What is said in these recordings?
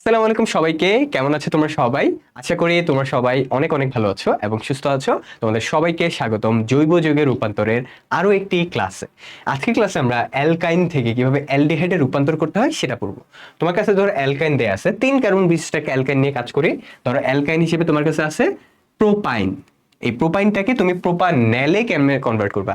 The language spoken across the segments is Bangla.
আসসালামু আলাইকুম সবাইকে। কেমন আছো তোমরা সবাই? আশা করি তোমরা সবাই অনেক অনেক ভালো আছো এবং সুস্থ আছো। তোমাদের সবাইকে স্বাগতম জৈব যুগের রূপান্তরের আরও একটি ক্লাসে। আজকের ক্লাসে আমরা অ্যালকাইন থেকে কীভাবে অ্যালডিহাইডে রূপান্তর করতে হয় সেটা পড়ব। তোমার কাছে ধরো অ্যালকাইন দেয়া আছে। তিন কার্বন বিশিষ্ট অ্যালকাইন নিয়ে কাজ করি। ধরো অ্যালকাইন হিসেবে তোমার কাছে আছে প্রোপাইন। এই প্রোপাইনটাকে তুমি প্রোপানেলে কেমনে কনভার্ট করবা?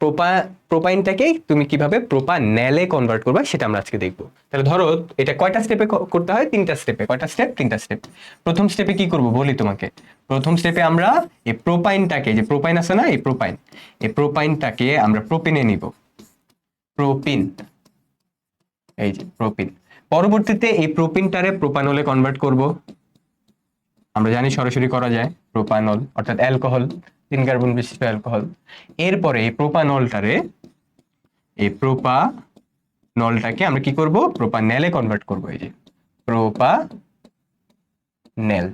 প্রোপা প্রোপাইনটাকে তুমি কীভাবে প্রোপানেলে কনভার্ট করবা সেটা আমরা আজকে দেখব। তাহলে ধরো, এটা কয়টা স্টেপে করতে হয়? তিনটা স্টেপে কয়টা স্টেপ তিনটা স্টেপ প্রথম স্টেপে কি করব? বলি তোমাকে। প্রথম স্টেপে আমরা এই প্রোপাইনটাকে যে প্রোপাইন আছে না, এই প্রোপাইন এই প্রোপাইনটাকে আমরা প্রোপিনে নিব। প্রোপিন এই যে প্রোপিন পরবর্তীতে এই প্রোপিনটারে প্রোপানলে কনভার্ট করব। আমরা জানি সরাসরি করা যায় প্রোপানল অর্থাৎ অ্যালকোহল তিন কার্বন বিশিষ্ট অ্যালকোহল এরপরে এই প্রোপানলটারে এই প্রোপা নলটাকে আমরা কি করব? প্রোপানেলে কনভার্ট করব এই যে। প্রোপা নেল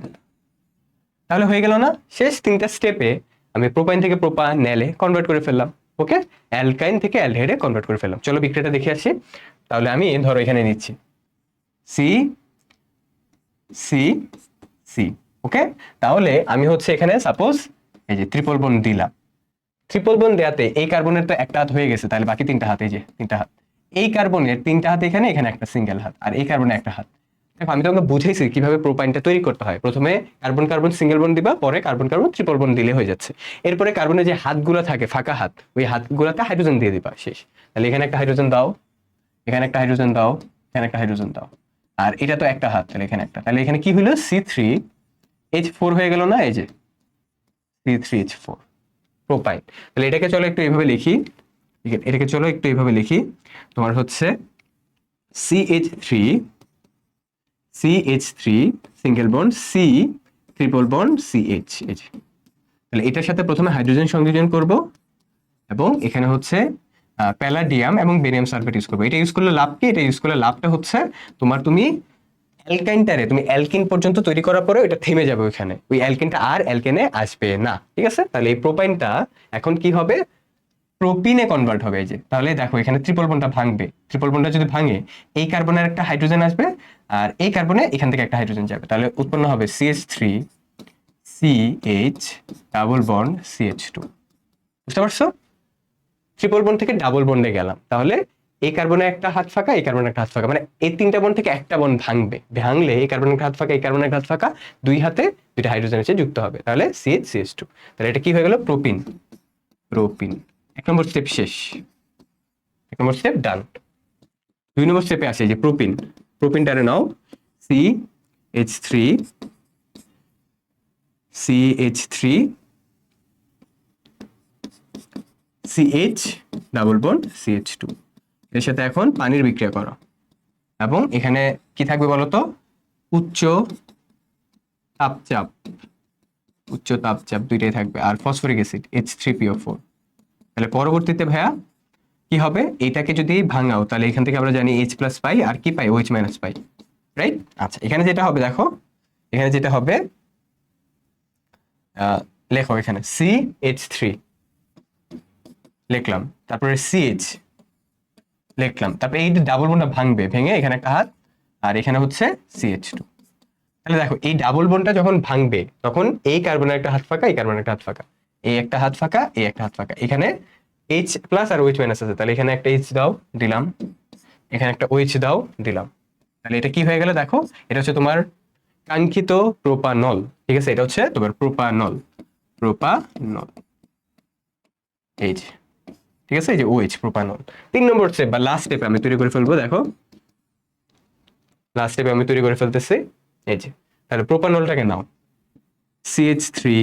তাহলে হয়ে গেল না? শেষ তিনটা স্টেপে আমি প্রোপাইন থেকে প্রোপা নেলে কনভার্ট করে ফেললাম। ওকে অ্যালকাইন থেকে অ্যালডিহাইডে কনভার্ট করে ফেললাম। চলো বিক্রিয়াটা দেখে আসি। তাহলে আমি ধরো এখানে নিচ্ছি। সি সি সি ওকে তাহলে আমি হচ্ছে এখানে সাপোজ এই যে ট্রিপল বন দিলাম। ট্রিপল বন দেওয়াতে এই কার্বনের তো একটা হাত হয়ে গেছে, তাহলে বাকি তিনটা হাত, এই যে তিনটা হাত। এই কার্বনের তিনটা হাত এখানে এখানে একটা সিঙ্গেল হাত, আর এই কার্বনে একটা হাত। দেখো, আমি তোমাকে বুঝাইছি কীভাবে প্রোপাইনটা তৈরি করতে হয়। প্রথমে কার্বন কার্বন সিঙ্গেল বন দিবা, পরে কার্বন কার্বন ট্রিপল বন দিলে হয়ে যাচ্ছে। এরপরে কার্বনের যে হাতগুলো থাকে, ফাঁকা হাত, ওই হাতগুলোতে হাইড্রোজেন দিয়ে দিবা, শেষ। তাহলে এখানে একটা হাইড্রোজেন দাও, এখানে একটা হাইড্রোজেন দাও, এখানে একটা হাইড্রোজেন দাও। আর এটা তো একটা হাত, তাহলে এখানে একটা। তাহলে এখানে কি হলো সি থ্রি এইচ ফোর হয়ে গেল না, এই যে? C three H four propyne তাহলে এটাকে চলো একটু এইভাবে লিখি। এটাকে চলো একটু এইভাবে লিখি। তোমার হচ্ছে C H three C H three single bond C triple bond C H H তাহলে এটার সাথে প্রথমে হাইড্রোজেন সংযোজন করব এবং এখানে হচ্ছে প্যালাডিয়াম এবং বেরিয়াম সালফেট ইউজ করব। এটা ইউজ করলে লাভ কি? এটা ইউজ করলে লাভটা হচ্ছে তোমার তুমি অ্যালকাইনটারে তুমি অ্যালকিন পর্যন্ত তৈরি করার পরে এটা থেমে যাবে ওইখানে। ওই অ্যালকিনটা আর অ্যালকেনে আসবে না, ঠিক আছে? তাহলে এই প্রোপাইনটা এখন কি হবে? প্রোপিনে কনভার্ট হবে এই যে। তাহলে দেখো, এখানে ট্রিপল বনটা ভাঙবে। ট্রিপল বনটা যদি ভাঙে, এই কার্বনের একটা হাইড্রোজেন আসবে, আর এই কার্বনে এখান থেকে একটা হাইড্রোজেন যাবে। তাহলে উৎপন্ন হবে C H three C H double bond C H two বুঝতে পারছ? ট্রিপল বন্ড থেকে ডাবল বন্ডে গেলাম। তাহলে এই কার্বনে একটা হাত ফাঁকা এই কার্বনে একটা হাত ফাঁকা। মানে এই তিনটা বন্ড থেকে একটা বন্ড ভাঙবে, ভাঙলে এই কার্বনের একটা হাত ফাঁকা এই কার্বনের একটা হাত ফাঁকা, দুই হাতে দুইটা হাইড্রোজেন এসে যুক্ত হবে। তাহলে সিএইচ সিএইচ টু তাহলে এটা কি হয়ে গেল? প্রোপিন প্রোপিন এক নম্বর স্টেপ শেষ। এক নম্বর স্টেপ ডান দুই নম্বর স্টেপে আসে যে প্রোপিন প্রোপিনটারে নাও। C H three C H three C H double bond C H two এর সাথে এখন পানির বিক্রিয়া করো। এবং এখানে কি থাকবে বলতো? উচ্চ তাপচাপ। উচ্চ তাপচাপ দুইটাই থাকবে। আর phosphoric acid H three P O four তাহলে পরবর্তীতে ভাইয়া কি হবে? এটাকে যদি ভাঙাও, তাহলে এখান থেকে আমরা জানি এইচ প্লাস পাই আর কি পাই? ওইচ মাইনাস পাই। রাইট আচ্ছা এখানে যেটা হবে দেখো, এখানে যেটা হবে লেখো এখানে সি এইচ থ্রি লিখলাম। তারপরে সিএইচ লিখলাম। তারপরে এই ডাবল বনটা ভাঙবে, ভেঙে এখানে একটা হাত, আর এখানে হচ্ছে সিএইচ টু তাহলে দেখো, এই ডাবল বনটা যখন ভাঙবে, তখন এই কার্বনের একটা হাত ফাঁকা এই কার্বনের একটা হাত ফাঁকা। এই একটা হাত ফাঁকা এই একটা হাত ফাঁকা। এখানে এইচ প্লাস আর ওইচ মাইনাস আছে। তাহলে এখানে একটা এইচ দাও, দিলাম। এখানে একটা ওইচ দাও, দিলাম। তাহলে এটা কি হয়ে গেল দেখো, এটা হচ্ছে তোমার কাঙ্ক্ষিত প্রোপানল ঠিক আছে? এটা হচ্ছে তোমার প্রোপানল প্রোপানল এই যে। ঠিক আছে? এই যে ওএইচ প্রোপানল তিন নম্বর স্টেপ বা লাস্ট স্টেপে আমি তৈরি করে ফেলব, দেখো। লাস্ট স্টেপে আমি তৈরি করে ফেলতেছি। এই যে, তাহলে প্রোপানলটাকে নাও। সিএইচ থ্রি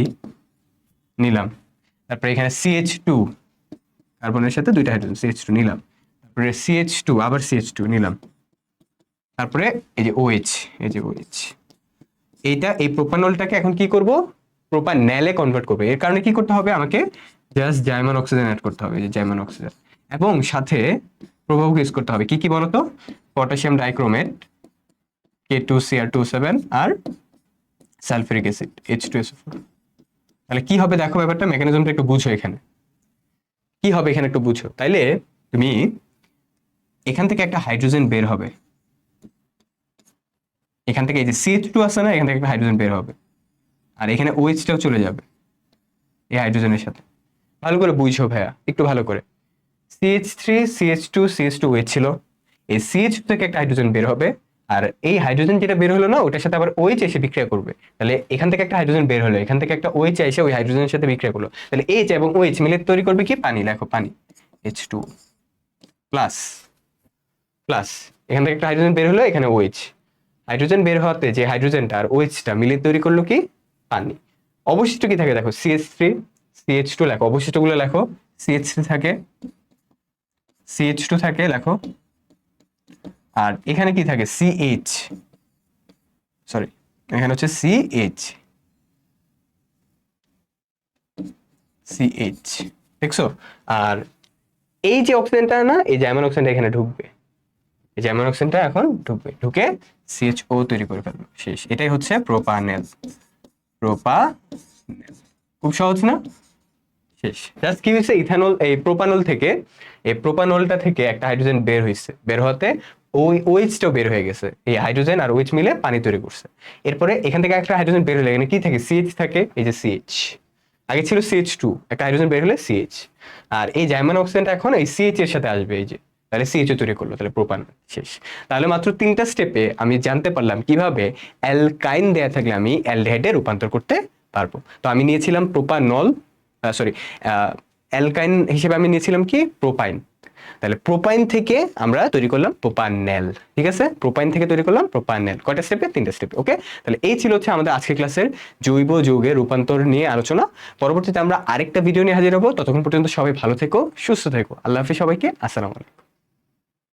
নিলাম। তারপরে এখানে সিএইচ টু কার্বনের সাথে দুইটা হাইড্রোজেন সিএইচ টু নিলাম। তারপরে সিএইচ টু আবার সিএইচ টু নিলাম। তারপরে এই যে ওএইচ এই যে ওএইচ এইটা, এই প্রোপানলটাকে এখন কি করব? প্রোপানেলে কনভার্ট করবে। এর কারণে কি করতে হবে? আমাকে জাস্ট জাইমান অক্সিজেন অ্যাড করতে হবে যে জাইমান অক্সিজেন এবং সাথে প্রভাবক ইউজ করতে হবে, কি কি বলতো? Potassium dichromate K two C R two seven আর sulphuric acid H two S four তাহলে কি হবে দেখো ব্যাপারটা মেকানিজমটা একটু বুঝো এখানে। কি হবে এখানে একটু বুঝো? তাইলে তুমি এখান থেকে একটা হাইড্রোজেন বের হবে। এখান থেকে এই যে সিএইচ টু আছে না, এখান থেকে একটা হাইড্রোজেন বের হবে। আর এখানে ওএইচটাও চলে যাবে, এই হাইড্রোজেনের সাথে। ভালো করে বুঝো ভাইয়া, একটু ভালো করে। C H three C H two C H two O H ছিল। এই সিএইচ থেকে একটা হাইড্রোজেন বের হবে, আর এই হাইড্রোজেন যেটা বের হলো না, ওটার সাথে আবার ওইচ এসে বিক্রিয়া করবে। তাহলে এখান থেকে একটা হাইড্রোজেন বের হলো, এখান থেকে একটা ওইচ এসে ওই হাইড্রোজেনের সাথে বিক্রিয়া করল। তাহলে এইচ এবং ওইচ মিলে তৈরি করবে কি? পানি, লেখো পানি। এইচ টু প্লাস প্লাস এখান থেকে একটা হাইড্রোজেন বের হলো, এখানে ওইচ হাইড্রোজেন বের হওয়াতে যে হাইড্রোজেনটা আর ওইচটা মিলে তৈরি করল কি? পানি। অবশিষ্ট কি থাকে? দেখো সিএইচ থ্রি সিএইচ টু লেখো, অবশিষ্টগুলো লেখো সিএইচ থ্রি থাকে সিএইচ টু থাকে, লেখো, আর এখানে কি থাকে? সিএইচ সরি এখানে হচ্ছে সিএইচ সিএইচ দেখছ? আর এই যে অক্সিজেনটা না, এই যে অ্যামোন অক্সিজেনটা এখানে ঢুকবে, এই যে অ্যামোন অক্সিজেনটা এখন ঢুকবে, ঢুকে সিএইচও তৈরি করে ফেলবে, শেষ, এটাই হচ্ছে প্রোপানেল প্রোপানেল খুব সহজ না? শেষ। জাস্ট কি হয়েছে ইথানল এই প্রোপানল থেকে, এই প্রোপানলটা থেকে একটা হাইড্রোজেন বের হয়েছে বের হতে ওই ওইচটাও বের হয়ে গেছে। এই হাইড্রোজেন আর ওইচ মিলে পানি তৈরি করছে। এরপরে এখান থেকে একটা হাইড্রোজেন বের হলে। এখানে কি থাকে? সিএইচ থাকে। এই যে সিএইচ আগে ছিল সিএইচ টু একটা হাইড্রোজেন বের হলে সিএইচ আর এই জাইমান অক্সিজেনটা এখন এই সিএইচ এর সাথে আসবে। এই যে, তাহলে সিএইচ তৈরি করল। তাহলে প্রোপান শেষ। তাহলে মাত্র তিনটা স্টেপে আমি জানতে পারলাম কীভাবে অ্যালকাইন দেয়া থাকলে আমি অ্যালডিহাইডে রূপান্তর করতে পারব। তো আমি নিয়েছিলাম প্রোপানল সরি অ্যালকাইন হিসেবে আমি নিয়েছিলাম কি? প্রোপাইন। তাহলে প্রোপাইন থেকে আমরা তৈরি করলাম প্রোপানেল, ঠিক আছে? প্রোপাইন থেকে তৈরি করলাম প্রোপানেল। কয়টা স্টেপে তিনটা স্টেপে ওকে তাহলে এই ছিল হচ্ছে আমাদের আজকের ক্লাসের জৈব যৌগে রূপান্তর নিয়ে আলোচনা। পরবর্তীতে আমরা আরেকটা ভিডিও নিয়ে হাজির হব। ততক্ষণ পর্যন্ত সবাই ভালো থেকো, সুস্থ থেকো। আল্লাহ হাফিজ সবাইকে, আসসালামু আলাইকুম।